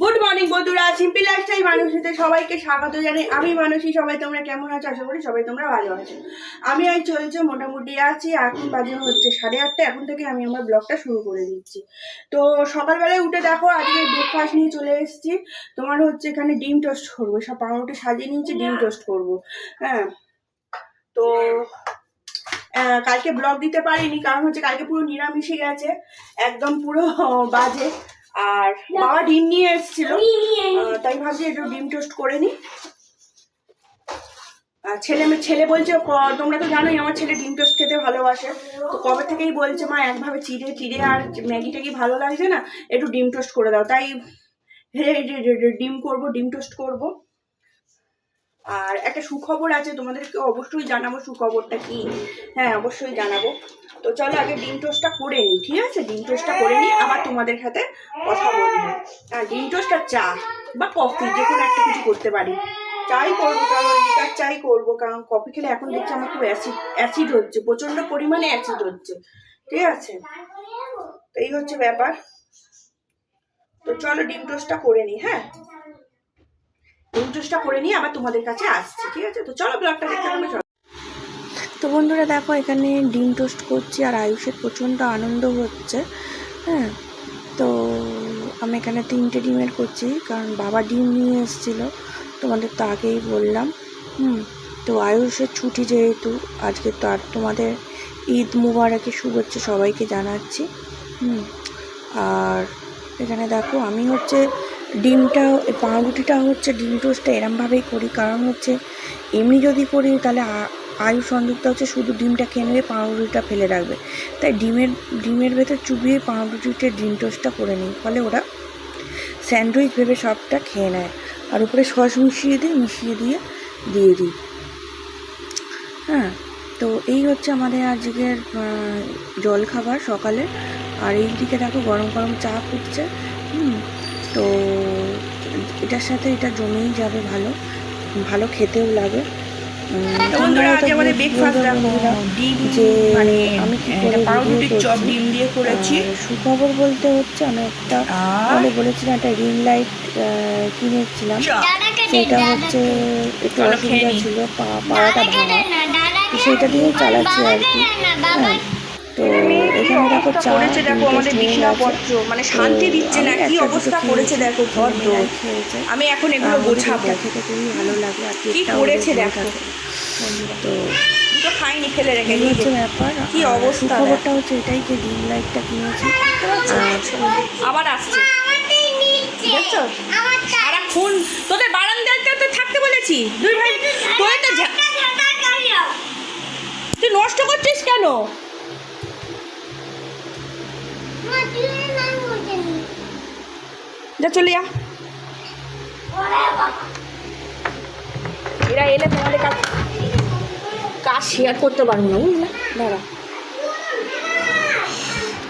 Good morning বন্ধুরা। Simple lifestyle মানুষেতে সবাইকে স্বাগত জানাই। আমি মানুষই সবাই তোমরা কেমন আছো? আশা করি সবাই তোমরা ভালো আছো। আমি আজ চলছে মোটামুটি আছি, এখন বাজে হচ্ছে সাড়ে আটটা। এখন থেকে আমি আমার ব্লগটা শুরু করে দিচ্ছি। তো সকালবেলায় উঠে দেখো, আজকে ব্রেকফাস্ট নিয়ে চলে এসেছি। তোমার হচ্ছে এখানে ডিম টোস্ট করব। সব পাউরুটি সাজিয়ে নিয়েছি, ডিম টোস্ট করব। হ্যাঁ। তো কালকে ব্লগ দিতে পারিনি, কারণ হচ্ছে কালকে পুরো নিরামিষে গেছে একদম পুরো বাজে। আর বাবা ডিম নিয়ে এসেছিল। তাই ভাবছি একটু ডিম টোস্ট করে নি। আর ছেলে মে- ছেলে বলছে তোমরা তো জানোই আমার ছেলে ডিম টোস্ট খেতে ভালোবাসে। তো কবে থেকেই বলছে মা একভাবে চিড়ে চিড়ে আর ম্যাগি ট্যাগি ভালো লাগছে না একটু ডিম টোস্ট করে দাও। তাই ডিম করব ডিম টোস্ট করব। আর একটা সুখবর আছে তোমাদেরকে অবশ্যই জানাব সুখবরটা কি। হ্যাঁ অবশ্যই জানাব। তো চলো আগে ডিম টোস্টটা করে নিই, ঠিক আছে? ডিম টোস্টটা করে নিই আবার তোমাদের সাথে কথা বলব। হ্যাঁ ডিম টোস্ট আর চা বা কফি, যে কোনো একটা কিছু করতে পারি। চাই করব, কারণ লিকার চাই করব, কারণ কফি খেলে এখন দেখছি আমার খুব অ্যাসিড অ্যাসিড হচ্ছে, প্রচণ্ড পরিমাণে অ্যাসিড হচ্ছে। ঠিক আছে? তো এই হচ্ছে ব্যাপার। তো চলো ডিম টোস্টটা করে নিই হ্যাঁ? ডিম করে নিয়ে আবার তোমাদের কাছে আসছি, ঠিক আছে? তো চলো ব্লগটা দেখতে হবে তো বন্ধুরা দেখো, এখানে ডিম টোস্ট করছি আর আয়ুষের প্রচণ্ড আনন্দ হচ্ছে হ্যাঁ? তো আমি এখানে তিনটে ডিমের করছি, কারণ বাবা ডিম নিয়ে এসেছিল, তোমাদের তো আগেই বললাম, হুম? তো আয়ুষের ছুটি যেহেতু, আজকে তো আর তোমাদের ঈদ মুবারকের শুভেচ্ছা সবাইকে জানাচ্ছি, হুম? আর এখানে দেখো, আমি হচ্ছে ডিমটা, পাউরুটিটা হচ্ছে ডিম টোস্টটা এরমভাবেই করি, কারণ হচ্ছে এমনি যদি করি তাহলে আয়ু সংযুক্ত হচ্ছে শুধু ডিমটা খেয়ে নেবে পাউরুটিটা ফেলে রাখবে। তাই ডিমের ডিমের ভেতর চুবিয়ে পাউরুটিতে ডিম টোস্টটা করে নিই ফলে ওরা স্যান্ডউইচ ভেবে সবটা খেয়ে নেয়। আর উপরে সস মিশিয়ে দিই, মিশিয়ে দিয়ে দিয়ে দিই। হ্যাঁ তো এই হচ্ছে আমাদের আজকের জল খাবার সকালে। আর এই দিকে দেখো গরম গরম চা ফুটছে, হুম, তো এটার সাথে এটা জমেই যাবে ভালো ভালো খেতেও লাগে। আমাদের ব্রেকফাস্ট ডিম যে মানে আমি কি একটা করে পাউরুটির চপ ডিম দিয়ে করেছি। সুখবর বলতে হচ্ছে আমি একটা আর বলেছিলাম একটা রিং লাইট কিনেছিলাম। সেটা হচ্ছে একটু অসুবিধা ছিল পা- পাড়াটা ভাঙা। তো সেটা দিয়েই চালাচ্ছি আর কি। হ্যাঁ। তো এখানে দেখো চা দেখো আমাদের বিছনাপত্র মানে শান্তি দিচ্ছে না কি অবস্থা করেছে দেখো ঘর দোর আমি এখন এগুলো গোছাবো। খেতে খুবই ভালো লাগে আর কি করেছে দেখো। তো দুটো খাইনি ফেলে রেখে ব্যাপার। কি অবস্থা সুখবরটা হচ্ছে এটাই যে ডিম লাইটটা কিনেছি। আবার আসছে। দেখছ? সারাক্ষণ তোদের বারান্দাতে তো থাকতে বলেছি। দুই ভাই তোদের তো তুই নষ্ট করছিস কেন? যা চলে যা। এরা এলে তোমাদের কাজ কাজ শেয়ার করতে পারব না, বুঝলে? দাঁড়া।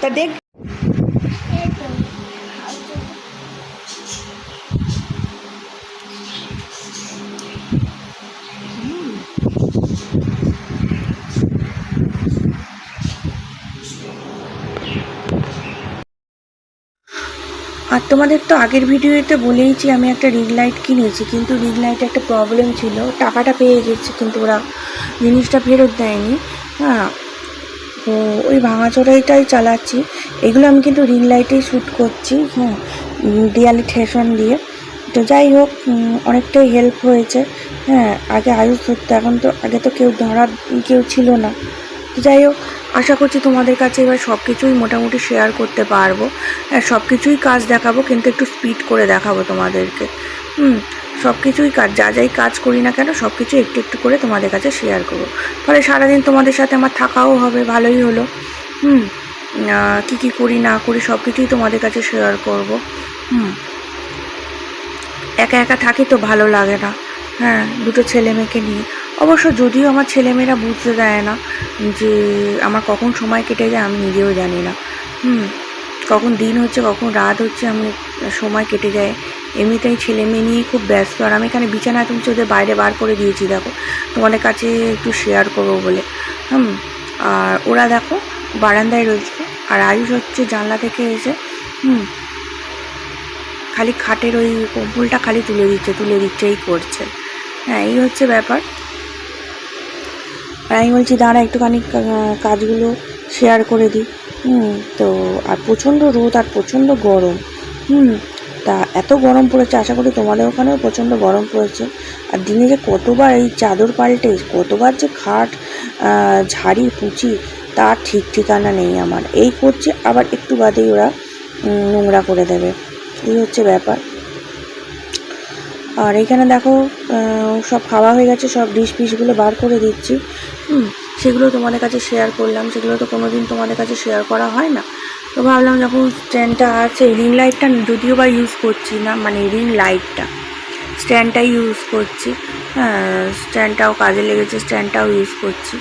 তা দেখ আর তোমাদের তো আগের ভিডিওতে বলেইছি, আমি একটা রিং লাইট কিনেছি, কিন্তু রিং লাইটে একটা প্রবলেম ছিল। টাকাটা পেয়ে গেছি, কিন্তু ওরা জিনিসটা ফেরত দেয়নি। হ্যাঁ তো ওই ভাঙাচোরাইটাই চালাচ্ছি। এগুলো আমি কিন্তু রিং লাইটেই শ্যুট করছি হ্যাঁ দেয়ালে ঠেসন দিয়ে। তো যাই হোক অনেকটাই হেল্প হয়েছে। হ্যাঁ আগে আয়ুষ ধরতো এখন তো, আগে তো কেউ ধরার, কেউ ছিল না। তো যাই হোক, আশা করছি তোমাদের কাছে এবার সব কিছুই মোটামুটি শেয়ার করতে পারব সব কিছুই কাজ দেখাবো, কিন্তু একটু স্পিড করে দেখাবো তোমাদেরকে। হুম সব কিছুই কাজ, যা যাই কাজ করি না কেন সব কিছু একটু একটু করে তোমাদের কাছে শেয়ার করব। ফলে সারাদিন তোমাদের সাথে আমার থাকাও হবে, ভালোই হলো। হুম কী কী করি না করি সব কিছুই তোমাদের কাছে শেয়ার করব। হুম, একা একা থাকি তো ভালো লাগে না। হ্যাঁ দুটো ছেলে মেয়েকে নিয়ে। অবশ্য যদিও আমার ছেলেমেয়েরা বুঝতে দেয় না যে আমার কখন সময় কেটে যায়, আমি নিজেও জানি না। হুম, কখন দিন হচ্ছে, কখন রাত হচ্ছে, আমি সময় কেটে যায়। এমনিতেই ছেলে মেয়ে নিয়ে খুব ব্যস্ত। আর আমি এখানে বিছানা তুলছি, ওদের বাইরে বার করে দিয়েছি, দেখো। তোমাদের কাছে একটু শেয়ার করব বলে। হুম, আর ওরা দেখো বারান্দায় রয়েছে। আর আয়ুষ হচ্ছে জানলা থেকে এসে, হুম, খালি খাটের ওই কম্বলটা খালি তুলে দিচ্ছে তুলে দিচ্ছে, এই করছে। হ্যাঁ এই হচ্ছে ব্যাপার। আর আমি বলছি, দাঁড়া, একটুখানি কাজগুলো শেয়ার করে দিই। হুম, তো আর প্রচণ্ড রোদ আর প্রচণ্ড গরম। হুম, তা এত গরম পড়েছে, আশা করি তোমাদের ওখানেও প্রচণ্ড গরম পড়েছে। আর দিনে যে কতবার এই চাদর পাল্টে, কতবার যে খাট ঝাড়ি, পুচি তার ঠিক ঠিকানা নেই আমার। এই করছে, আবার একটু বাদেই ওরা নোংরা করে দেবে। এই হচ্ছে ব্যাপার। আর এখানে দেখো সব খাওয়া হয়ে গেছে, সব ডিশ পিসগুলো বার করে দিচ্ছি। সেগুলো তোমাদের কাছে শেয়ার করলাম, সেগুলো তো কোনো দিন তোমাদের কাছে শেয়ার করা হয় না। তো ভাবলাম যখন স্ট্যান্ডটা আছে রিং লাইটটা যদিও বা ইউজ করছি না মানে রিং লাইটটা স্ট্যান্ডটাই ইউজ করছি। হ্যাঁ স্ট্যান্ডটাও কাজে লেগেছে স্ট্যান্ডটাও ইউজ করছি।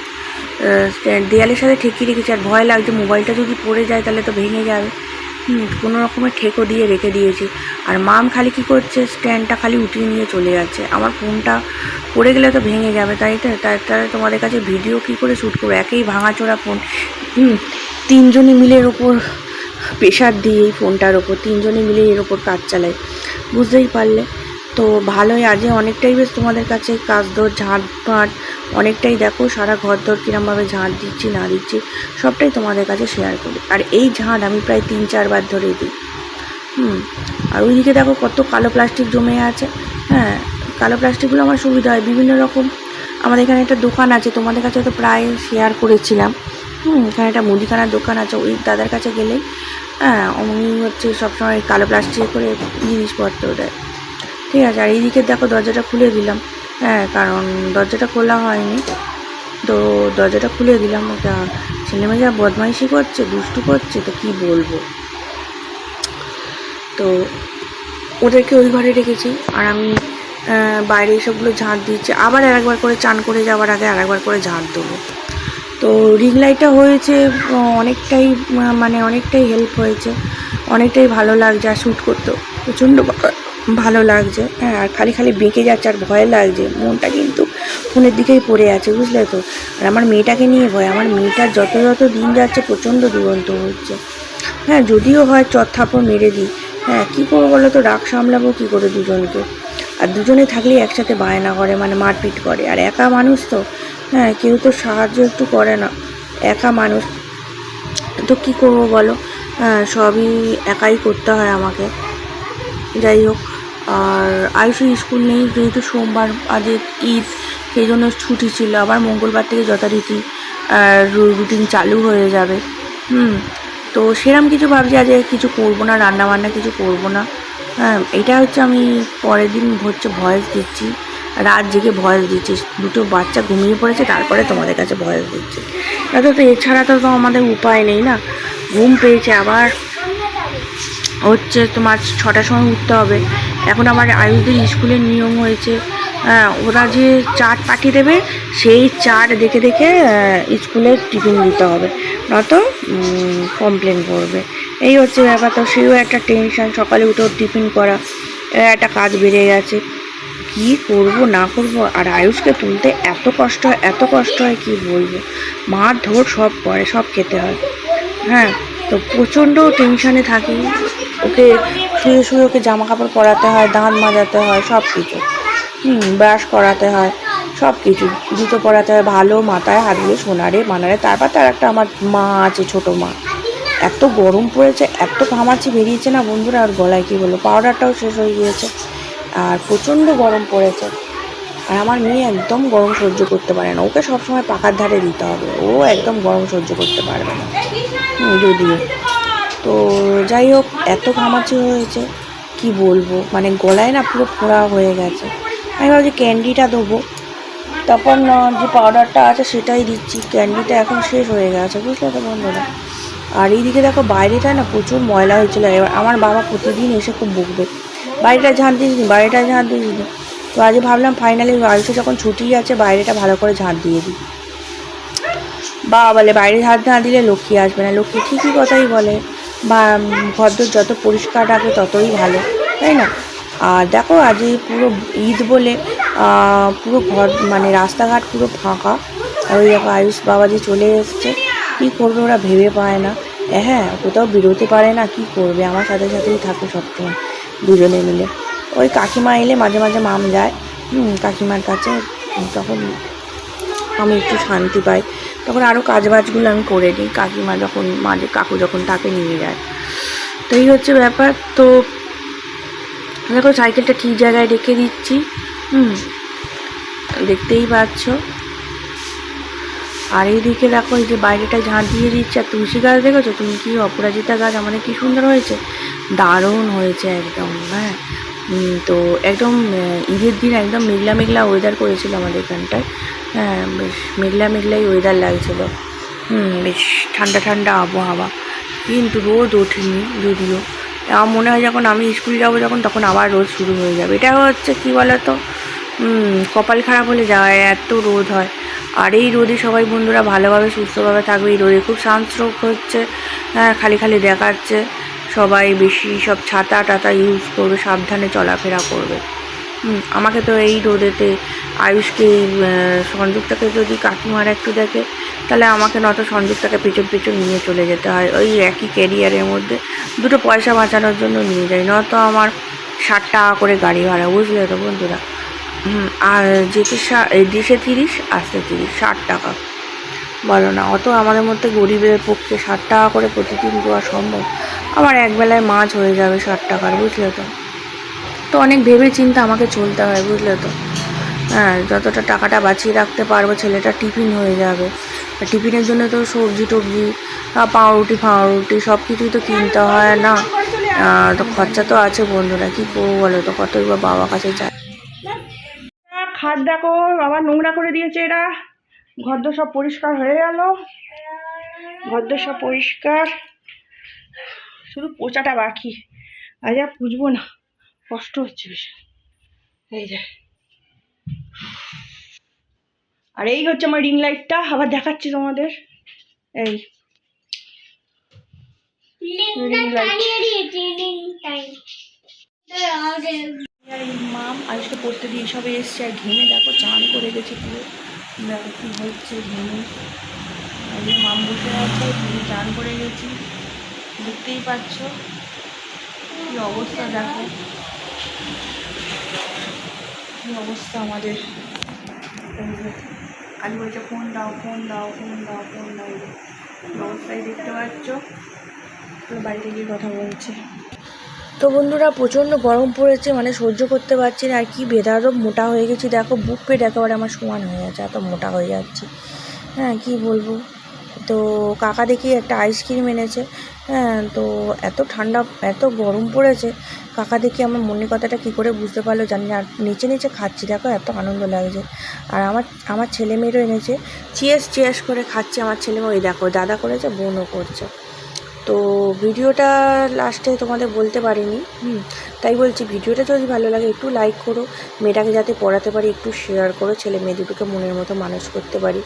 স্ট্যান্ড দেয়ালের সাথে ঠেকিয়ে রেখেছি, আর ভয় লাগছে, মোবাইলটা যদি পড়ে যায় তাহলে তো ভেঙে যাবে। কোনো রকমের ঠেকো দিয়ে রেখে দিয়েছি। আর মাম খালি কি করছে স্ট্যান্ডটা খালি উঠিয়ে নিয়ে চলে যাচ্ছে। আমার ফোনটা পড়ে গেলে তো ভেঙে যাবে, তাই তো? তাই তোমাদের কাছে ভিডিও কি করে শ্যুট করব? একেই ভাঙাচোরা ফোন তিনজনই মিলে এর ওপর প্রেশার দিয়ে এই ফোনটার ওপর তিনজনে মিলে এর ওপর কাজ চালায় বুঝতেই পারলে? তো ভালোই আজে অনেকটাই বেশ তোমাদের কাছে কাজ দর ঝাঁট ফাঁট অনেকটাই দেখো, সারা ঘর দর কীরমভাবে ঝাঁট দিচ্ছি, না দিচ্ছি, সবটাই তোমাদের কাছে শেয়ার করি। আর এই ঝাঁট আমি প্রায় তিন, চারবার ধরে দিই। হুম, আর ওইদিকে দেখো কত কালো প্লাস্টিক জমে আছে। হ্যাঁ কালো প্লাস্টিকগুলো আমার সুবিধা হয়। বিভিন্ন রকম, আমাদের এখানে একটা দোকান আছে, তোমাদের কাছে তো প্রায় শেয়ার করেছিলাম। হুম, এখানে একটা মুদিখানার দোকান আছে, ওই দাদার কাছে গেলেই হ্যাঁ উনি হচ্ছে সবসময় কালো প্লাস্টিকে করে জিনিসপত্র দেয়। ঠিক আছে, আর এইদিকে দেখো দরজাটা খুলে দিলাম। হ্যাঁ কারণ দরজাটা খোলা হয়নি। তো দরজাটা খুলে দিলাম, ওটা ছেলে মেয়ে যা বদমাইশি করছে, দুষ্টু করছে, তো কি বলব? তো ওদেরকে ওই ঘরে রেখেছি, আর আমি বাইরে সবগুলো ঝাঁট দিচ্ছি। আবার আর একবার করে চান করে যাওয়ার আগে আর একবার করে ঝাঁট দেবো। তো রিং লাইটটা হয়েছে অনেকটাই মানে অনেকটাই হেল্প হয়েছে, অনেকটাই ভালো লাগছে, আর শ্যুট করতেও প্রচণ্ড ভালো লাগছে। হ্যাঁ আর খালি খালি বেঁকে যাচ্ছে আর ভয় লাগছে। মনটা কিন্তু ফোনের দিকেই পড়ে আছে, বুঝলে তো? আর আমার মেয়েটাকে নিয়ে ভয়, আমার মেয়েটার যত যত দিন যাচ্ছে প্রচণ্ড দুরন্ত হচ্ছে। হ্যাঁ যদিও হয় চর থাপড় মেরে দিই। হ্যাঁ কী করব বলো তো? রাগ সামলাবো কী করে দুজনকে? আর দুজনে থাকলেই একসাথে বায়না করে মানে মারপিট করে। আর একা মানুষ তো? হ্যাঁ কেউ তো সাহায্য একটু করে না। একা মানুষ। তো কী করব বলো? হ্যাঁ সবই একাই করতে হয় আমাকে। যাই হোক। আর আয়ুষের স্কুল নেই, যেহেতু সোমবার আজ ঈদ, সেই জন্য ছুটি ছিল। আবার মঙ্গলবার থেকে যথারীতি রুটিন চালু হয়ে যাবে। হুম, তো সেরম কিছু ভাবছি, আজ কিছু করব না রান্না বান্না কিছু করব না। হ্যাঁ এটা হচ্ছে আমি পরের দিন হচ্ছে ভয়েস দিচ্ছি। রাত জেগে ভয়েস দিচ্ছি। দুটো বাচ্চা ঘুমিয়ে পড়েছে, তারপরে তোমাদের কাছে ভয়েস দিচ্ছি। দাদা তো এছাড়া তো তো আমাদের উপায় নেই না। ঘুম পেয়েছে আবার। হচ্ছে তোমার ছটার সময় উঠতে হবে। এখন আমার আয়ুষদের স্কুলের নিয়ম হয়েছে আহ, ওরা যে চাট পাঠিয়ে দেবে সেই চাট দেখে দেখে স্কুলে টিফিন দিতে হবে। নয়তো কমপ্লেন করবে। এই হচ্ছে ব্যাপার তো সেও একটা টেনশন সকালে উঠেও টিফিন করা একটা কাজ বেড়ে গেছে। কি করব না করব? আর আয়ুষকে তুলতে এত কষ্ট হয় এত কষ্ট হয় কি বলব? মার ধর সব করে সব খেতে হয়। হ্যাঁ তো প্রচণ্ড টেনশানে থাকি। ওকে শুয়ে শুয়ে ওকে জামা কাপড় পরাতে হয়, দাঁত মাজাতে হয় সব কিছু হুম, ব্রাশ করাতে হয় সব কিছু জুতো পরাতে হয়, ভালো মাথায় হাত দিয়ে সোনারে মানারে তারপর তার একটা আমার মা আছে, ছোটো মা। এত গরম পড়েছে, এত ঘামাচি বেরিয়েছে না বন্ধুরা, আর গলায় কী বলব? পাউডারটাও শেষ হয়ে গিয়েছে, আর প্রচণ্ড গরম পড়েছে। আর আমার মেয়ে একদম গরম সহ্য করতে পারে না। ওকে সবসময় পাখার ধারে দিতে হবে। ও একদম গরম সহ্য করতে পারবে না। যদিও। তো যাই হোক এত ঘামাচি হয়েছে কি বলব? মানে গলায় না পুরো ফোড়া হয়ে গেছে। আমি ভাবছি ক্যান্ডিটা দেবো তখন আহ, যে পাউডারটা আছে সেটাই দিচ্ছি। ক্যান্ডিটা এখন শেষ হয়ে গেছে বুঝলে তো বন্ধুরা? আর এইদিকে দেখো বাইরেটা না প্রচুর ময়লা হয়েছিল। এবার আমার বাবা প্রতিদিন এসে খুব বকবে। বাড়িটা ঝাঁট দিসনি বাড়িটা ঝাঁট দিসনি তো আজ ভাবলাম ফাইনালি আয়ুষে যখন ছুটি আছে বাইরেটা ভালো করে ঝাঁট দিয়ে দিই। বাবা বলে বাইরে ঝাঁট না দিলে লক্ষ্মী আসবে না। লক্ষ্মী ঠিকই কথাই বলে। বা ঘরদোর যত পরিষ্কার রাখে ততই ভালো, তাই না? আর দেখো আজ এই পুরো ঈদ বলে পুরো ঘর মানে রাস্তাঘাট পুরো ফাঁকা। ওই দেখো আয়ুষ বাবা যে চলে এসছে, কী করবে ওরা ভেবে পায় না। হ্যাঁ কোথাও বেরোতে পারে না, কি করবে? আমার সাথে সাথেই থাকে সবসময়, দুজনে মিলে। ওই কাকিমা এলে মাঝে মাঝে মাম যায় কাকিমার কাছে, তখন আমি একটু শান্তি পাই। তখন আরও কাজবাজগুলো আমি করে নিই। কাকিমা যখন মাঝে কাকু যখন তাকে নিয়ে যায়। তো এই হচ্ছে ব্যাপার। তো দেখো, সাইকেলটা ঠিক জায়গায় রেখে দিচ্ছি। হুম, দেখতেই পাচ্ছ। আর এইদিকে দেখো, এই যে বাইরেটা ঝাঁট দিয়ে দিচ্ছে। আর তুলসী গাছ দেখেছ? তুমি কি অপরাজিতা গাছ? আমাদের কি সুন্দর হয়েছে? দারুণ হয়েছে একদম হ্যাঁ। তো একদম ঈদের দিন একদম মেঘলা মেঘলা ওয়েদার করেছিল আমাদের এখানটায়। হ্যাঁ বেশ মেঘলা মেঘলাই ওয়েদার লাগছিল। বেশ ঠান্ডা ঠান্ডা আবহাওয়া। কিন্তু রোদ ওঠেনি যদিও। আমার মনে হয় যখন আমি স্কুল যাব যখন তখন আবার রোদ শুরু হয়ে যাবে। এটা হচ্ছে কি বলতো? কপাল খারাপ হলে যায়, এত রোদ হয়। আর এই রোদে সবাই বন্ধুরা ভালোভাবে, সুস্থভাবে থাকবে। এই রোদে খুব সানস্ট্রোক হচ্ছে হ্যাঁ খালি খালি দেখাচ্ছে। সবাই বেশি সব ছাতা টাতা ইউজ করবে, সাবধানে চলাফেরা করবে। আমাকে তো এই রোদেতে আয়ুষকে সংযুক্তাকে যদি কাকিমারা একটু দেখে, তাহলে আমাকে নয়তো সংযুক্তাকে পেছন পেছন নিয়ে চলে যেতে হয়। ওই একই ক্যারিয়ারের মধ্যে দুটো পয়সা বাঁচানোর জন্য নিয়ে যাই নয়তো আমার ষাট টাকা করে গাড়ি ভাড়া, বুঝলে তো বন্ধুরা? আর যেতে দেশে তিরিশ, আসতে তিরিশ, ষাট টাকা। বলো না, অত আমাদের মধ্যে গরিবের পক্ষে ষাট টাকা করে প্রতিদিন দেওয়া সম্ভব? আমার একবেলায় মাছ হয়ে যাবে ষাট টাকার, বুঝলে তো? তো অনেক ভেবে চিন্তে আমাকে চলতে হয়, বুঝলে তো? হ্যাঁ যতটা টাকাটা বাঁচিয়ে রাখতে পারব ছেলেটা টিফিন হয়ে যাবে। টিফিনের জন্য তো সবজি টবজি পাউরুটি, ফাউরুটি সব কিছুই তো কিনতে হয় না। তো খরচা তো আছে বন্ধুরা, কী করব বলো তো? কতই বা বাবা কাছে যায় খাট দেখো, বাবা নোংরা করে দিয়েছে এরা। ঘরদোর সব পরিষ্কার হয়ে গেল। ঘরদোর সব পরিষ্কার। শুধু পোচাটা বাকি। আজ আর পুজবো না। কষ্ট হচ্ছে বেশ। এই যে। আর এই হচ্ছে আমার রিং লাইটটা আবার দেখাচ্ছি তোমাদের। এই। মাম আজকে পড়তে দিয়ে সবে এসছে। আর ঘেমে দেখো চান করে গেছে পুরো। দেখো কী হচ্ছে ঘেমে। মাম বসে আছে চান করে গেছি। দেখতেই পাচ্ছ। কী অবস্থা, দেখো। কী অবস্থা আমাদের। আজ বলছে, ফোন দাও ফোন দাও ফোন দাও ফোন দাও। অবস্থায় দেখতে পাচ্ছ? বাড়িতে গিয়ে কথা বলছে। তো বন্ধুরা, প্রচণ্ড গরম পড়েছে মানে সহ্য করতে পারছি না। আর কি বেধারও মোটা হয়ে গেছি। দেখো, বুক পেট একেবারে আমার সমান হয়ে যাচ্ছে এত মোটা হয়ে যাচ্ছি। হ্যাঁ কি বলব? তো কাকা দেখি একটা আইসক্রিম এনেছে। হ্যাঁ তো এত ঠান্ডা, এত গরম পড়েছে। কাকা দেখি আমার মনে কথাটা কী করে বুঝতে পারল জানি না। আর নিচে নিচে খাচ্ছি, দেখো এত আনন্দ লাগছে। আর আমার আমার ছেলে মেয়েরও এনেছে। চিয়াস চিয়াস করে খাচ্ছে আমার ছেলে মেয়ে ওই দেখো, দাদা করেছে, বোনও করছে। তো ভিডিওটা লাস্টে তোমাদের বলতে পারিনি। হুম। তাই বলছি ভিডিওটা যদি ভালো লাগে একটু লাইক করো। মেয়েটাকে যাতে পড়াতে পারি একটু শেয়ার করো। ছেলে মেয়ে দুটোকে মনের মতো মানুষ করতে পারি।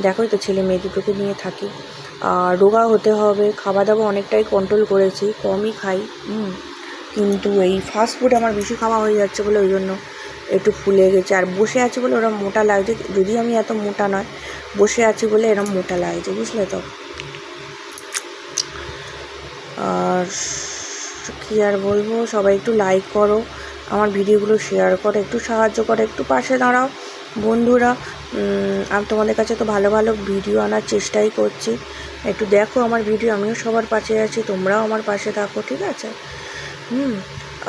দেখোই তো ছেলে মেয়ে দুটোকে নিয়ে থাকি। আর রোগা হতে হবে। খাওয়া দাওয়া অনেকটাই কন্ট্রোল করেছি কমই খাই। হুম। কিন্তু এই ফাস্ট ফুড আমার বেশি খাওয়া হয়ে যাচ্ছে বলে ওই জন্য একটু ফুলে গেছে। আর বসে আছি বলে ওরা মোটা লাগছে। যদি আমি এত মোটা নয় বসে আছি বলে এরম মোটা লাগছে বুঝলে তো? আর কী আর বলব, সবাই একটু লাইক করো, আমার ভিডিওগুলো শেয়ার করো, একটু সাহায্য করো, একটু পাশে দাঁড়াও। বন্ধুরা আমি তোমাদের কাছে তো ভালো ভালো ভিডিও আনার চেষ্টাই করছি। একটু দেখো আমার ভিডিও আমিও সবার পাশে আছি, তোমরাও আমার পাশে থাকো, ঠিক আছে? হুম,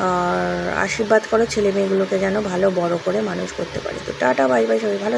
আর আশীর্বাদ করো ছেলে মেয়েগুলোকে যেন ভালো, বড় করে মানুষ করতে পারি। তো টাটা বাই বাই সবাই, ভালো